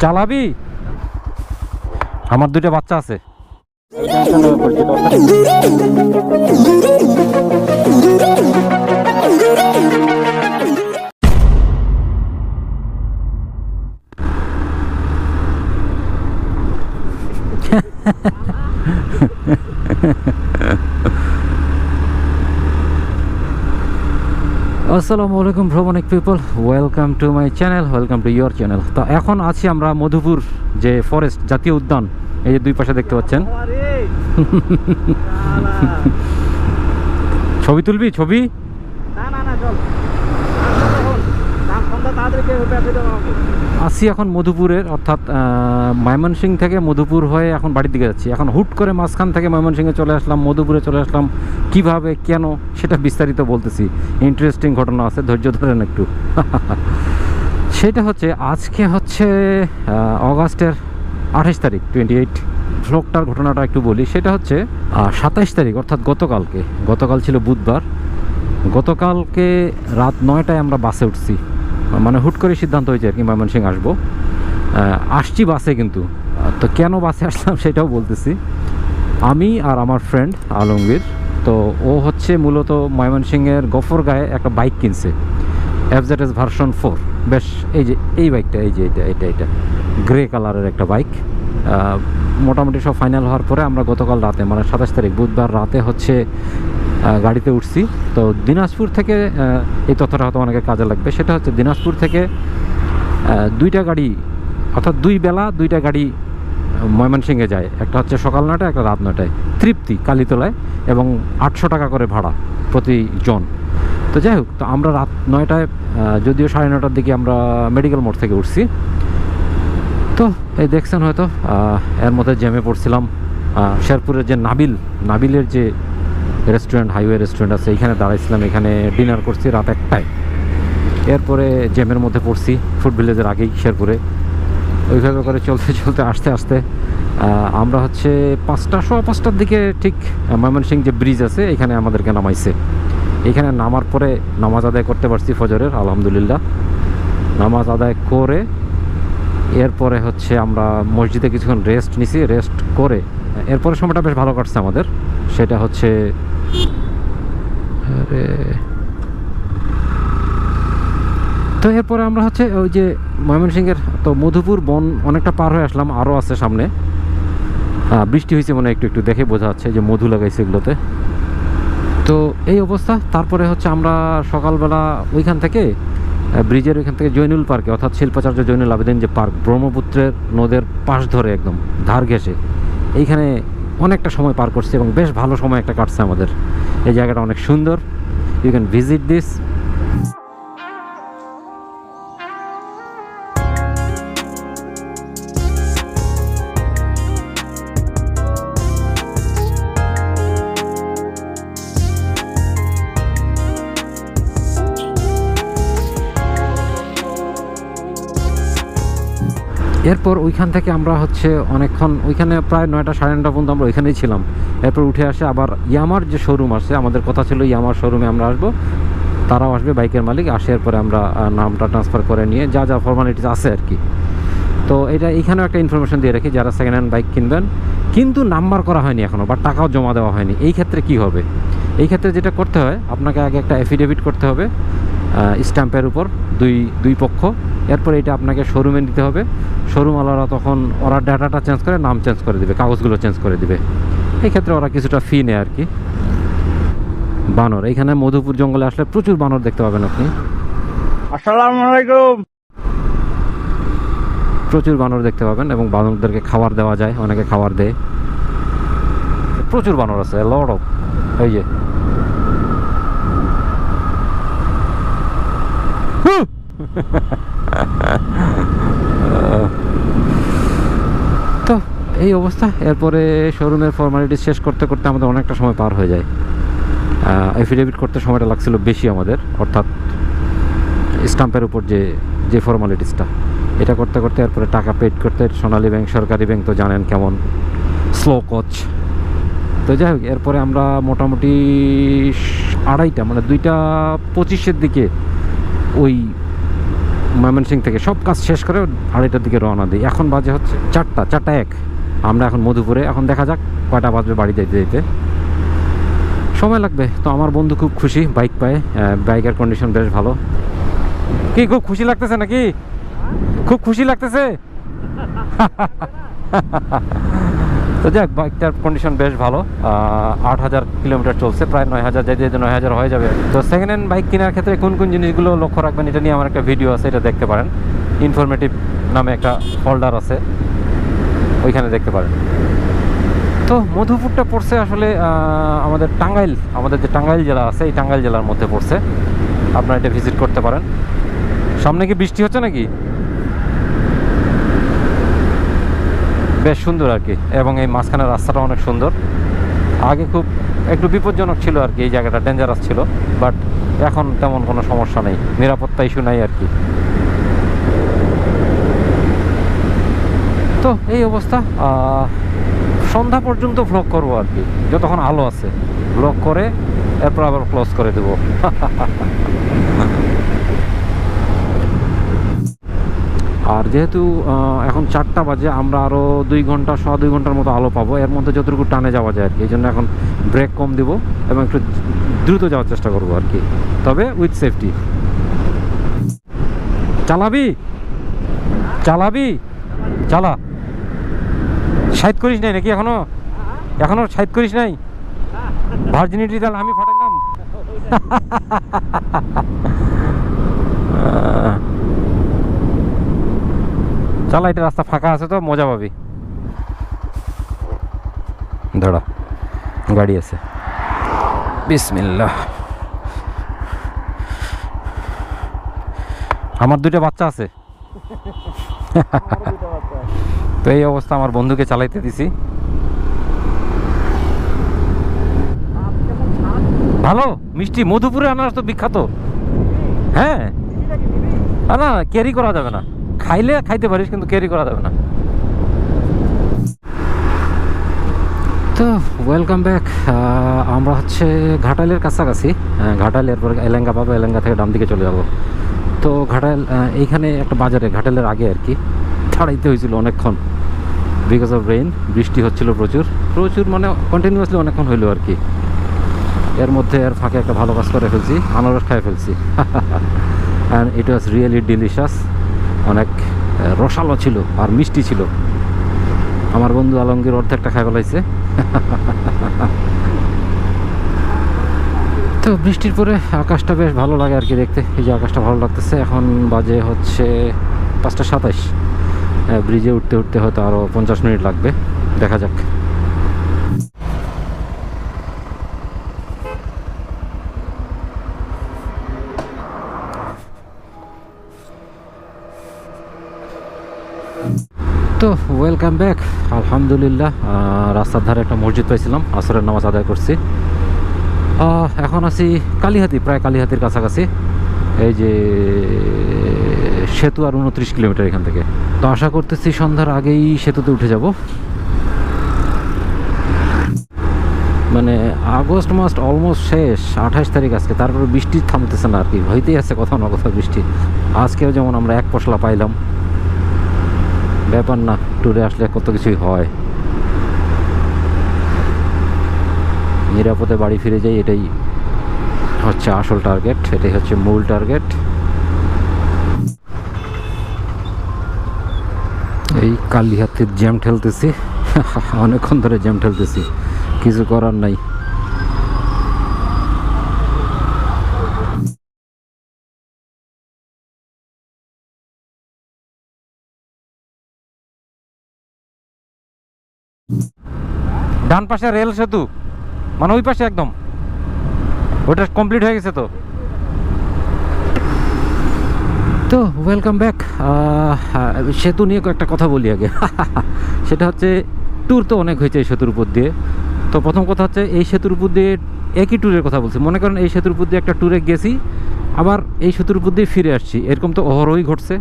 চালাবি আমার দুইটা বাচ্চা আছে আসসালামু আলাইকুম ভ্রমণিক people welcome to my channel welcome to your channel তো এখন আছি আমরা মধুপুর যে ফরেস্ট জাতীয় উদ্যান এই যে দুই পাশে দেখতে পাচ্ছেন। ছবি তুলবি ছবি না না না চল সন্ধ্যা তাড়াতাড়ি কে পেঁপে দেবো আমাকে আসি এখন মধুপুরের, অর্থাৎ ময়মনসিং থেকে মধুপুর হয়ে এখন বাড়ির দিকে যাচ্ছি। এখন হুট করে মাঝখান থেকে ময়মনসিংহে চলে আসলাম, মধুপুরে চলে আসলাম। কীভাবে, কেন, সেটা বিস্তারিত বলতেছি। ইন্টারেস্টিং ঘটনা আছে, ধৈর্য ধরেন একটু। সেটা হচ্ছে, আজকে হচ্ছে অগাস্টের আঠাশ তারিখ টোয়েন্টি এইট ভ্লগটার ঘটনাটা একটু বলি, সেটা হচ্ছে সাতাইশ তারিখ, অর্থাৎ গতকালকে, গতকাল ছিল বুধবার। গতকালকে রাত নয়টায় আমরা বাসে উঠছি। মানে হুট করে সিদ্ধান্ত হয়েছে আর কি ময়মনসিং আসব। আসছি বাসে কিন্তু। তো কেন বাসে আসলাম সেটাও বলতেছি। আমি আর আমার ফ্রেন্ড আলমগীর, তো ও হচ্ছে মূলত ময়মনসিংহের গফরগাঁয়ে একটা বাইক কিনছে। এফজেড এস ভার্সন ফোর বেশ, এই যে, এই বাইকটা এই যে, এটা এটা এটা। গ্রে কালারের একটা বাইক মোটামুটি সব ফাইনাল হওয়ার পরে আমরা গতকাল রাতে মানে সাতাশ তারিখ, বুধবার রাতে হচ্ছে গাড়িতে উঠছি। তো দিনাজপুর থেকে এই তথ্যটা হয়তো অনেকে কাজে লাগবে। সেটা হচ্ছে দিনাজপুর থেকে দুইটা গাড়ি, অর্থাৎ দুই বেলা দুইটা গাড়ি ময়মনসিংহে যায়। একটা হচ্ছে সকাল নয়টায়, একটা রাত নয়টায়। তৃপ্তি কালীতলায় এবং আটশো টাকা করে ভাড়া প্রতি জন। তো যাই হোক, তো আমরা রাত নয়টায় যদিও সাড়ে নটার দিকে আমরা মেডিকেল মোড় থেকে উঠছি। তো এই দেখছেন হয়তো এর মধ্যে জ্যামে পড়ছিলাম। শেরপুরের যে নাবিল, নাবিলের যে রেস্টুরেন্ট, হাইওয়ে রেস্টুরেন্ট আছে, এখানে দাঁড়াইছিলাম, এখানে ডিনার করছি রাত একটায়। এরপরে জ্যামের মধ্যে পড়ছি, ফুড ভিলেজের আগেই শেরপুরে ওইভাবে করে চলতে চলতে আস্তে আস্তে আমরা হচ্ছে পাঁচটা, সোয়া পাঁচটার দিকে ঠিক ময়মনসিং যে ব্রিজ আছে, এখানে আমাদেরকে নামাইছে। এখানে নামার পরে নামাজ আদায় করতে পারছি ফজরের, আলহামদুলিল্লাহ। নামাজ আদায় করে এরপরে হচ্ছে আমরা মসজিদে কিছুক্ষণ রেস্ট নিছি রেস্ট করে, এরপরে সময়টা বেশ ভালো কাটছে আমাদের। সেটা হচ্ছে তো এরপরে আমরা হচ্ছে ওই যে ময়মনসিংহের, তো মধুপুর বন অনেকটা পার হয়ে আসলাম আরও আছে সামনে। বৃষ্টি হয়েছে মানে একটু একটু দেখে বোঝা যাচ্ছে যে মধু লাগাইছে এগুলোতে। তো এই অবস্থা। তারপরে হচ্ছে আমরা সকালবেলা ওইখান থেকে ব্রিজের ওইখান থেকে জৈনুল পার্কে, অর্থাৎ শিল্পাচার্য জৈনুল আবেদিন যে পার্ক, ব্রহ্মপুত্রের নদের পাশ ধরে একদম, ধার ঘেসে এইখানে অনেকটা সময় পার করছে এবং বেশ ভালো সময় একটা কাটছে আমাদের। এই জায়গাটা অনেক সুন্দর। ইউ ক্যান ভিজিট দিস এরপর ওইখান থেকে আমরা হচ্ছে অনেকক্ষণ, ওইখানে প্রায় নয়টা সাড়ে নটা পর্যন্ত আমরা ওইখানেই ছিলাম। এরপর উঠে আসে আবার ইয়ামার যে শোরুম আছে, আমাদের কথা ছিল ইয়ামার শোরুমে আমরা আসব, তারাও আসবে, বাইকের মালিক, আসে এরপরে আমরা নামটা ট্রান্সফার করে নিয়ে যা যা ফর্মালিটিস আছে আর কি। তো এটা এখানেও একটা ইনফরমেশন দিয়ে রাখি, যারা সেকেন্ড হ্যান্ড বাইক কিনবেন, কিন্তু নাম্বার করা হয়নি এখনও বা টাকাও জমা দেওয়া হয়নি, এই ক্ষেত্রে কি হবে? এই ক্ষেত্রে যেটা করতে হয়, আপনাকে আগে একটা অ্যাফিডেভিট করতে হবে স্ট্যাম্পের উপর দুই দুই পক্ষ। এরপর এটা আপনাকে শোরুমে নিতে হবে। শোরুমওয়ালারা তখন ওরা ডাটাটা চেঞ্জ করে নাম চেঞ্জ করে দিবে কাগজগুলো চেঞ্জ করে দিবে। এই ক্ষেত্রে ওরা কিছুটা ফি নেয় আর কি। বানর এইখানে মধুপুর জঙ্গলে আসলে প্রচুর বানর দেখতে পাবেন আপনি। আসসালামু আলাইকুম। প্রচুর বানর দেখতে পাবেন এবং বানরদেরকে খাবার দেওয়া যায় অনেকে খাবার দেয়। প্রচুর বানর আছে লড অফ এই যে তো, এই অবস্থা। এরপরে শোরুমের ফর্মালিটি শেষ করতে করতে আমাদের অনেকটা সময় পার হয়ে যায়। এফিডেভিট করতে সময়টা লাগছিল বেশি আমাদের। অর্থাৎ স্টাম্পের উপর যে যে ফর্মালিটিসটা এটা করতে করতে এরপরে টাকা পেড করতে সোনালী ব্যাংক সরকারি ব্যাংক তো জানেন কেমন স্লো কোচ তো যাই হোক, এরপরে আমরা মোটামুটি আড়াইটা মানে দুইটা পঁচিশের দিকে ওই ময়মনসিং থেকে সব কাজ শেষ করে আড়াইটার দিকে রওনা দিই। এখন বাজে হচ্ছে চারটা চারটা এক। আমরা এখন মধুপুরে, এখন দেখা যাক কয়টা বাজবে বাড়ি যাইতে যাইতে। সময় লাগবে, তো আমার বন্ধু খুব খুশি, বাইক পায় বাইকের কন্ডিশন বেশ ভালো। কি, খুব খুশি লাগতেছে নাকি? খুব খুশি লাগতেছে? তো যাক, বাইকটার কন্ডিশন বেশ ভালো। আট হাজার কিলোমিটার চলছে, প্রায় নয় হাজার যেতে যেতে নয় হাজার হয়ে যাবে। তো সেকেন্ড হ্যান্ড বাইক কেনার ক্ষেত্রে কোন কোন জিনিসগুলো লক্ষ্য রাখবেন, এটা নিয়ে আমার একটা ভিডিও আছে, এটা দেখতে পারেন। ইনফরমেটিভ নামে একটা ফোল্ডার আছে, ওইখানে দেখতে পারেন। তো মধুপুরটা পড়ছে আসলে আমাদের টাঙ্গাইল, আমাদের যে টাঙ্গাইল জেলা আছে, এই টাঙ্গাইল জেলার মধ্যে পড়ছে। আপনারা এটা ভিজিট করতে পারেন। সামনে কি বৃষ্টি হচ্ছে নাকি? বেশ সুন্দর আর কি, এবং এই মাঝখানের রাস্তাটা অনেক সুন্দর। আগে খুব একটু বিপজ্জনক ছিল আর কি, এই জায়গাটা ডেঞ্জারাস ছিল বাট এখন তেমন কোনো সমস্যা নেই, নিরাপত্তা ইস্যু নাই আর কি। তো এই অবস্থা সন্ধ্যা পর্যন্ত ভ্লগ করব আর কি, যতক্ষণ আলো আছে। ভ্লগ করে, এরপর আবার ক্লোজ করে দেবো আর যেহেতু এখন চারটা বাজে, আমরা আরও দুই ঘণ্টা সোয়া দুই ঘণ্টার মতো আলো পাবো। এর মধ্যে যতটুকু টানে যাওয়া যায় আর কি। এই জন্য এখন ব্রেক কম দিব এবং একটু দ্রুত যাওয়ার চেষ্টা করব আর কি। তবে উইথ সেফটি চালাবি? চালাবি? চালা। সাইড করিস নাই নাকি এখনও? এখনও সাইড করিস নাই? ভার্জিনিটি তাহলে আমি ফাটাইলাম। চালা এটা রাস্তা ফাঁকা আছে তো মজা পাবি। দাঁড়া গাড়ি আছে। বিসমিল্লা আমার দুইটা বাচ্চা আছে। তো এই অবস্থা আমার বন্ধুকে চালাইতে দিছি। ভালো? মিষ্টি মধুপুরে আনারস তো বিখ্যাত। হ্যাঁ। না ক্যারি করা যাবে না। খাইলে খাইতে পারিস, কিন্তু ক্যারি করা যাবে না। তো ওয়েলকাম ব্যাক আমরা হচ্ছে ঘাটালের কাছাকাছি। ঘাটাল এরপর এলেঙ্গা পাবো, এলেঙ্গা থেকে ডান দিকে চলে যাব। তো ঘাটাল এইখানে একটা বাজারে, ঘাটালের আগে আর কি, ছাড়াইতে হয়েছিল অনেকক্ষণ। বিকজ অফ রেইন বৃষ্টি হচ্ছিল প্রচুর। প্রচুর মানে কন্টিনিউয়াসলি অনেকক্ষণ হইল আর কি। এর মধ্যে এর ফাঁকে একটা ভালো কাজ করে ফেলছি, আনারস খাই ফেলছি। And it was really delicious অনেক রসালো ছিল আর মিষ্টি ছিল। আমার বন্ধু আলমগীর অর্ধেকটা খাই ফেলাইছে তো বৃষ্টির পরে আকাশটা বেশ ভালো লাগে আর কি দেখতে। এই যে আকাশটা ভালো লাগতেছে, এখন বাজে হচ্ছে পাঁচটা সাতাইশ। ব্রিজে উঠতে উঠতে হয়তো আরও পঞ্চাশ মিনিট লাগবে। দেখা যাক। তো ওয়েলকাম ব্যাক আলহামদুলিল্লাহ রাস্তার ধারে একটা মসজিদ পাইছিলাম, আসরের নামাজ আদায় করছি। এখন আছি কালীহাতি, প্রায় কালীহাতির কাছাকাছি। এই যে সেতু আর উনত্রিশ কিলোমিটার এখান থেকে। তো আশা করতেছি সন্ধ্যার আগেই সেতুতে উঠে যাব। মানে আগস্ট মাস অলমোস্ট শেষ, আঠাশ তারিখ আজকে, তারপরে বৃষ্টি থামতেছে না আর কি। হইতেই আছে কোথাও না কোথাও বৃষ্টি। আজকেও যেমন আমরা এক পশলা পাইলাম। ব্যাপার না ট্যুরে আসলে কত কিছুই হয়। নিরাপদে বাড়ি ফিরে যাই, এটাই হচ্ছে আসল টার্গেট এটাই হচ্ছে মূল টার্গেট এই কালিহাতির জ্যাম ঠেলতেছি, অনেকক্ষণ ধরে জ্যাম ঠেলতেছি, কিছু করার নাই। ডান পাশে রেল সেতু। মানে ওই পাশে একদম। ওটা কমপ্লিট হয়ে গেছে তো। তো ওয়েলকাম ব্যাক সেতু নিয়ে কয়েকটা কথা বলি আগে। সেটা হচ্ছে ট্যুর তো অনেক হয়েছে এই সেতুর উপর দিয়ে। তো প্রথম কথা হচ্ছে, এই সেতুর উপর দিয়ে একই ট্যুরের কথা বলছি। মনে করেন এই সেতুর উপর দিয়ে একটা ট্যুরে গেছি, আবার এই সেতুর উপর দিয়ে ফিরে আসছি। এরকম তো অহরহই ঘটছে।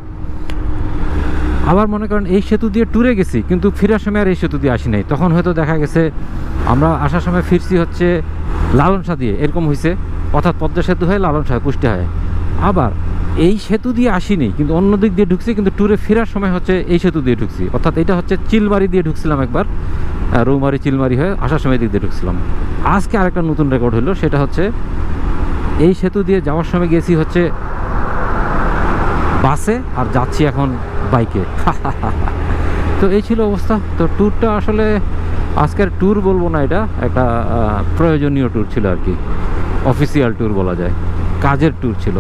আবার মনে করেন এই সেতু দিয়ে ট্যুরে গেছি, কিন্তু ফেরার সময় আর এই সেতু দিয়ে আসি নাই। তখন হয়তো দেখা গেছে আমরা আসার সময় ফিরছি হচ্ছে লালন শাহ দিয়ে, এরকম হয়েছে অর্থাৎ পদ্মা সেতু হয়ে লালন শাহ কুষ্টি হয়। আবার এই সেতু দিয়ে আসিনি কিন্তু অন্য দিক দিয়ে ঢুকছি, কিন্তু ট্যুরে ফেরার সময় হচ্ছে এই সেতু দিয়ে ঢুকছি। অর্থাৎ এটা হচ্ছে চিলমারি দিয়ে ঢুকছিলাম একবার রৌমারি চিলমারি হয়ে আসার সময় দিক দিয়ে ঢুকছিলাম। আজকে আরেকটা নতুন রেকর্ড হলো, সেটা হচ্ছে এই সেতু দিয়ে যাওয়ার সময় গেছি হচ্ছে বাসে আর যাচ্ছি এখন বাইকে। তো এই ছিল অবস্থা। তো ট্যুরটা আসলে আজকের ট্যুর বলব না এটা, একটা প্রয়োজনীয় ট্যুর ছিল আর কি। অফিসিয়াল ট্যুর বলা যায়। কাজের ট্যুর ছিল।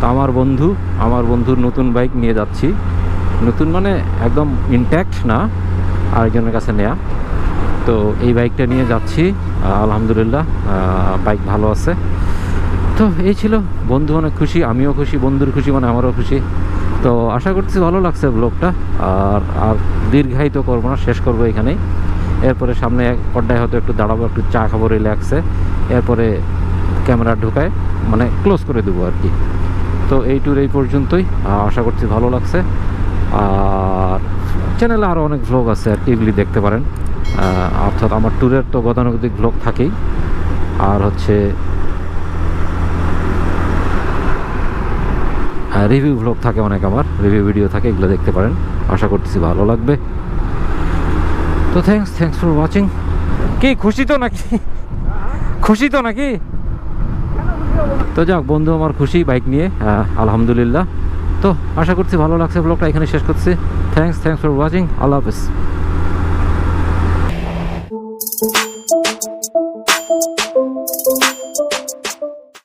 তো আমার বন্ধু, আমার বন্ধুর নতুন বাইক নিয়ে যাচ্ছি। নতুন মানে একদম ইনট্যাক্ট না, আরেকজনের কাছে নেয়া। তো এই বাইকটা নিয়ে যাচ্ছি। আলহামদুলিল্লাহ বাইক ভালো আছে। তো এই ছিল। বন্ধু অনেক খুশি, আমিও খুশি, বন্ধুর খুশি মানে আমারও খুশি। তো আশা করছি ভালো লাগছে ব্লগটা আর আর দীর্ঘায়িত করব না, শেষ করব এখানেই। এরপরে সামনে এক পর্দায় হয়তো একটু দাঁড়াবো, একটু চা খাব রিল্যাক্সে এরপরে ক্যামেরা ঢুকায় মানে ক্লোজ করে দেবো আর কি। তো এই ট্যুর এই পর্যন্তই। আশা করছি ভালো লাগছে। আর চ্যানেলে আরও অনেক ভ্লগ আছে আর কি, এগুলি দেখতে পারেন। অর্থাৎ আমার ট্যুরের তো গতানুগতিক ভ্লগ থাকেই। আর হচ্ছে রিভিউ ভ্লগ থাকে অনেক আমার রিভিউ ভিডিও থাকে, এগুলো দেখতে পারেন। আশা করতেছি ভালো লাগবে। তো থ্যাংকস থ্যাংকস ফর ওয়াচিং কি, খুশি তো নাকি? খুশি তো নাকি? তো যাক, বন্ধু আমার খুশি বাইক নিয়ে আলহামদুলিল্লাহ। তো আশা করছি ভালো লাগছে ব্লগটা এখানে শেষ করছি। থ্যাংকস থ্যাংকস ফর ওয়াচিং আল্লাহ হাফেজ।